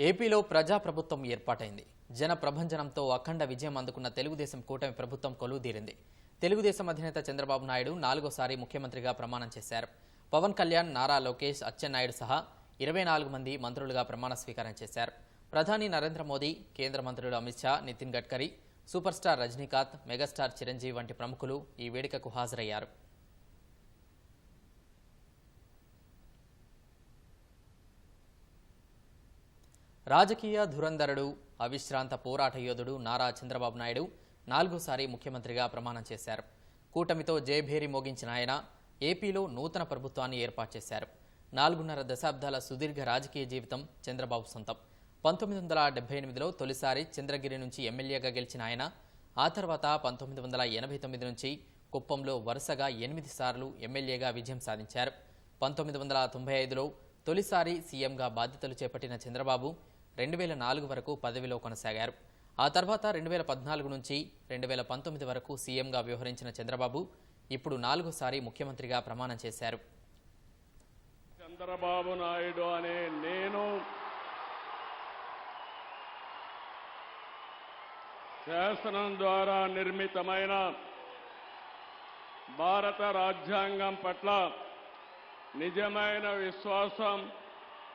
ఏపీలో ప్రజాప్రభుత్వం ఏర్పాటైంది. జన ప్రభంజనంతో అఖండ విజయం అందుకున్న తెలుగుదేశం కూటమి ప్రభుత్వం కొలువుదీరింది. తెలుగుదేశం అధినేత చంద్రబాబు నాయుడు నాలుగోసారి ముఖ్యమంత్రిగా ప్రమాణం చేశారు. పవన్ కళ్యాణ్ నారా లోకేష్ అచ్చెన్నాయుడు సహా ఇరవై నాలుగు మంది మంత్రులుగా ప్రమాణ స్వీకారం చేశారు. ప్రధాని నరేంద్ర మోదీ కేంద్ర మంత్రులు Amit Shah Nitin Gadkari super star Rajinikanth megastar Chiranjeevi వంటి ప్రముఖులు ఈ వేడుకకు హాజరయ్యారు. రాజకీయ ధురంధరుడు అవిశ్రాంత పోరాట యోధుడు నారా చంద్రబాబు నాయుడు నాలుగోసారి ముఖ్యమంత్రిగా ప్రమాణం చేశారు. కూటమితో జయభేరి మోగించిన ఆయన ఏపీలో నూతన ప్రభుత్వాన్ని ఏర్పాటు చేశారు. నాలుగున్నర దశాబ్దాల సుదీర్ఘ రాజకీయ జీవితం చంద్రబాబు సొంతం. పంతొమ్మిది వందల డెబ్బై ఎనిమిదిలో తొలిసారి చంద్రగిరి నుంచి ఎమ్మెల్యేగా గెలిచిన ఆయన ఆ తర్వాత పంతొమ్మిది వందల ఎనభై తొమ్మిది నుంచి కుప్పంలో వరుసగా ఎనిమిది సార్లు ఎమ్మెల్యేగా విజయం సాధించారు. పంతొమ్మిది వందల తొంభై ఐదులో తొలిసారి సీఎంగా బాధ్యతలు చేపట్టిన చంద్రబాబు రెండు వేల నాలుగు వరకు పదవిలో కొనసాగారు. ఆ తర్వాత రెండు వేల పద్నాలుగు నుంచి రెండు వేల పంతొమ్మిది వరకు సీఎంగా వ్యవహరించిన చంద్రబాబు ఇప్పుడు నాలుగోసారి ముఖ్యమంత్రిగా ప్రమాణం చేశారు. చంద్రబాబు నాయుడు అనే నేను శాసనం ద్వారా నిర్మితమైన భారత రాజ్యాంగం పట్ల నిజమైన విశ్వాసం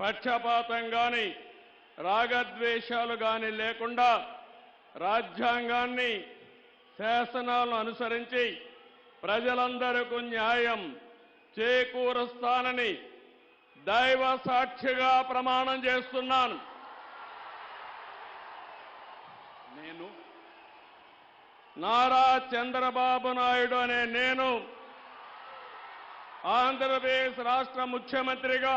పక్షపాతం గాని రాగద్వేషాలు గాని లేకుండా రాజ్యాంగాన్ని శాసనాలను అనుసరించి ప్రజలందరకు న్యాయం చేకూరుస్తానని దైవ సాక్షిగా ప్రమాణం చేస్తున్నాను. నేను నారా చంద్రబాబు నాయుడు అనే నేను ఆంధ్రప్రదేశ్ రాష్ట్ర ముఖ్యమంత్రిగా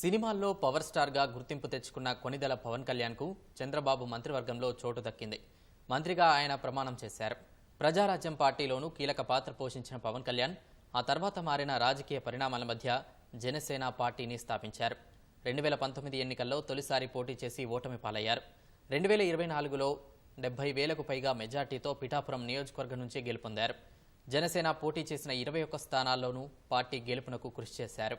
సినిమాల్లో పవర్ స్టార్గా గుర్తింపు తెచ్చుకున్న కొనిదెల పవన్ కళ్యాణ్కు చంద్రబాబు మంత్రివర్గంలో చోటు దక్కింది. మంత్రిగా ఆయన ప్రమాణం చేశారు. ప్రజారాజ్యం పార్టీలోనూ కీలక పాత్ర పోషించిన పవన్ కళ్యాణ్ ఆ తర్వాత మారిన రాజకీయ పరిణామాల మధ్య జనసేన పార్టీని స్థాపించారు. రెండు వేల పంతొమ్మిది ఎన్నికల్లో తొలిసారి పోటీ చేసి ఓటమి పాలయ్యారు. రెండు వేల ఇరవై నాలుగులో డెబ్బై వేలకు పైగా మెజార్టీతో పిఠాపురం నియోజకవర్గం నుంచి గెలుపొందారు. జనసేన పోటీ చేసిన ఇరవై ఒక్క స్థానాల్లోనూ పార్టీ గెలుపునకు కృషి చేశారు.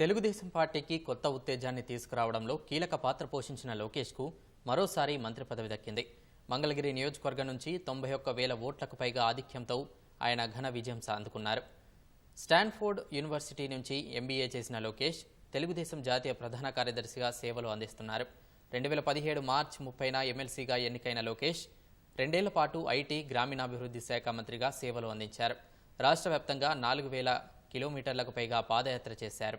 తెలుగుదేశం పార్టీకి కొత్త ఉత్తేజాన్ని తీసుకురావడంలో కీలక పాత్ర పోషించిన లోకేష్కు మరోసారి మంత్రి పదవి దక్కింది. మంగళగిరి నియోజకవర్గం నుంచి తొంభై ఒక్క వేల ఓట్లకు పైగా ఆధిక్యంతో ఆయన ఘన విజయం సాధించుకున్నారు స్టాన్ఫోర్డ్ యూనివర్సిటీ నుంచి ఎంబీఏ చేసిన లోకేష్ తెలుగుదేశం జాతీయ ప్రధాన కార్యదర్శిగా సేవలు అందిస్తున్నారు. రెండు వేల పదిహేడు మార్చి ముప్పైన ఎమ్మెల్సీగా ఎన్నికైన లోకేష్ రెండేళ్ళ పాటు ఐటీ గ్రామీణాభివృద్ధి శాఖ మంత్రిగా సేవలు అందించారు. రాష్ట్ర వ్యాప్తంగా నాలుగు వేల కిలోమీటర్లకు పైగా పాదయాత్ర చేశారు.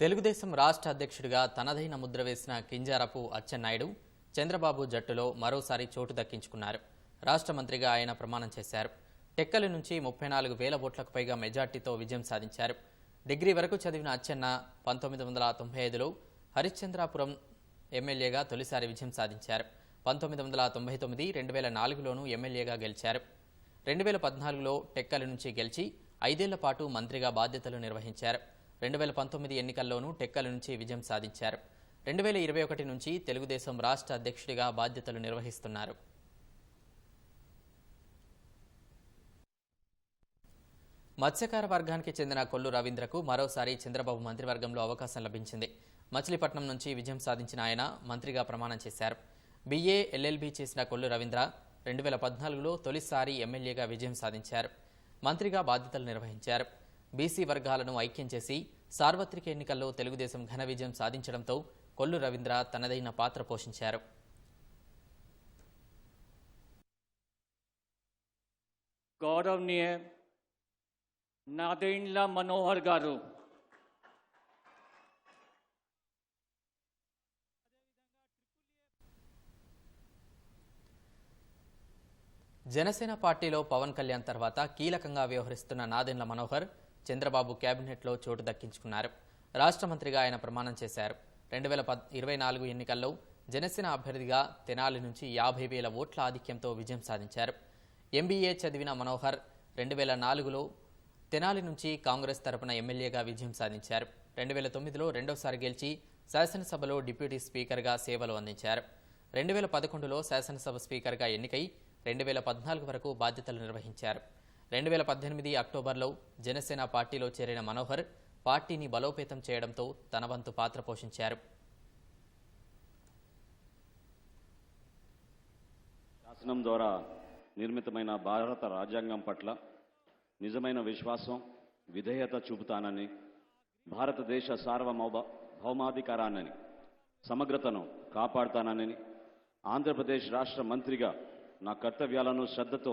తెలుగుదేశం రాష్ట్ర అధ్యక్షుడిగా తనదైన ముద్ర వేసిన కింజారపు అచ్చెన్నాయుడు చంద్రబాబు జట్టులో మరోసారి చోటు దక్కించుకున్నారు. రాష్ట్ర మంత్రిగా ఆయన ప్రమాణం చేశారు. టెక్కలి నుంచి ముప్పై నాలుగు వేల ఓట్లకు పైగా మెజార్టీతో విజయం సాధించారు. డిగ్రీ వరకు చదివిన అచ్చెన్న పంతొమ్మిది వందల తొంభై ఐదులో హరిశ్చంద్రాపురం ఎమ్మెల్యేగా తొలిసారి విజయం సాధించారు. పంతొమ్మిది వందల తొంభై తొమ్మిది రెండు వేల నాలుగులోనూ ఎమ్మెల్యేగా గెలిచారు. రెండు వేల పద్నాలుగులో టెక్కలి నుంచి గెలిచి ఐదేళ్ళ పాటు మంత్రిగా బాధ్యతలు నిర్వహించారు. రెండు వేల పంతొమ్మిది ఎన్నికల్లోనూ టెక్కల నుంచి విజయం సాధించారు. రెండు వేల ఇరవై ఒకటి నుంచి తెలుగుదేశం రాష్ట్ర అధ్యక్షుడిగా బాధ్యతలు నిర్వహిస్తున్నారు. మత్స్యకార వర్గానికి చెందిన కొల్లు రవీంద్రకు మరోసారి చంద్రబాబు మంత్రివర్గంలో అవకాశం లభించింది. మచిలీపట్నం నుంచి విజయం సాధించిన ఆయన మంత్రిగా ప్రమాణం చేశారు. బీఏ ఎల్ఎల్బీ చేసిన కొల్లు రవీంద్ర రెండు వేల పద్నాలుగులో తొలిసారి ఎమ్మెల్యేగా విజయం సాధించారు. మంత్రిగా బాధ్యతలు నిర్వహించారు. బీసీ వర్గాలను ఐక్యం చేసి సార్వత్రిక ఎన్నికల్లో తెలుగుదేశం ఘన విజయం సాధించడంతో కొల్లు రవీంద్ర తనదైన పాత్ర పోషించారు. గౌరవనీయ నాదెండ్ల మనోహర్ గారు. జనసేన పార్టీలో పవన్ కళ్యాణ్ తర్వాత కీలకంగా వ్యవహరిస్తున్న నాదెండ్ల మనోహర్ చంద్రబాబు కేబినెట్లో చోటు దక్కించుకున్నారు. రాష్ట్ర మంత్రిగా ఆయన ప్రమాణం చేశారు. రెండు వేల పద్ ఇరవై నాలుగు ఎన్నికల్లో జనసేన అభ్యర్థిగా తెనాలి నుంచి యాభై వేల ఓట్ల ఆధిక్యంతో విజయం సాధించారు. ఎంబీఏ చదివిన మనోహర్ రెండు వేల నాలుగులో తెనాలి నుంచి కాంగ్రెస్ తరపున ఎమ్మెల్యేగా విజయం సాధించారు. రెండు వేల తొమ్మిదిలో రెండోసారి గెలిచి శాసనసభలో డిప్యూటీ స్పీకర్గా సేవలు అందించారు. రెండు వేల పదకొండులో శాసనసభ స్పీకర్గా ఎన్నికై రెండు వేల పద్నాలుగు వరకు బాధ్యతలు నిర్వహించారు. రెండు వేల పద్దెనిమిది అక్టోబర్లో జనసేన పార్టీలో చేరిన మనోహర్ పార్టీని బలోపేతం చేయడంతో తన వంతు పాత్ర పోషించారు. శాసనం ద్వారా నిర్మితమైన భారత రాజ్యాంగం పట్ల నిజమైన విశ్వాసం విధేయత చూపుతానని భారతదేశ సార్వభౌమ భౌమాధికారాన్ని సమగ్రతను కాపాడుతానని ఆంధ్రప్రదేశ్ రాష్ట్ర మంత్రిగా నా కర్తవ్యాలను శ్రద్ధతో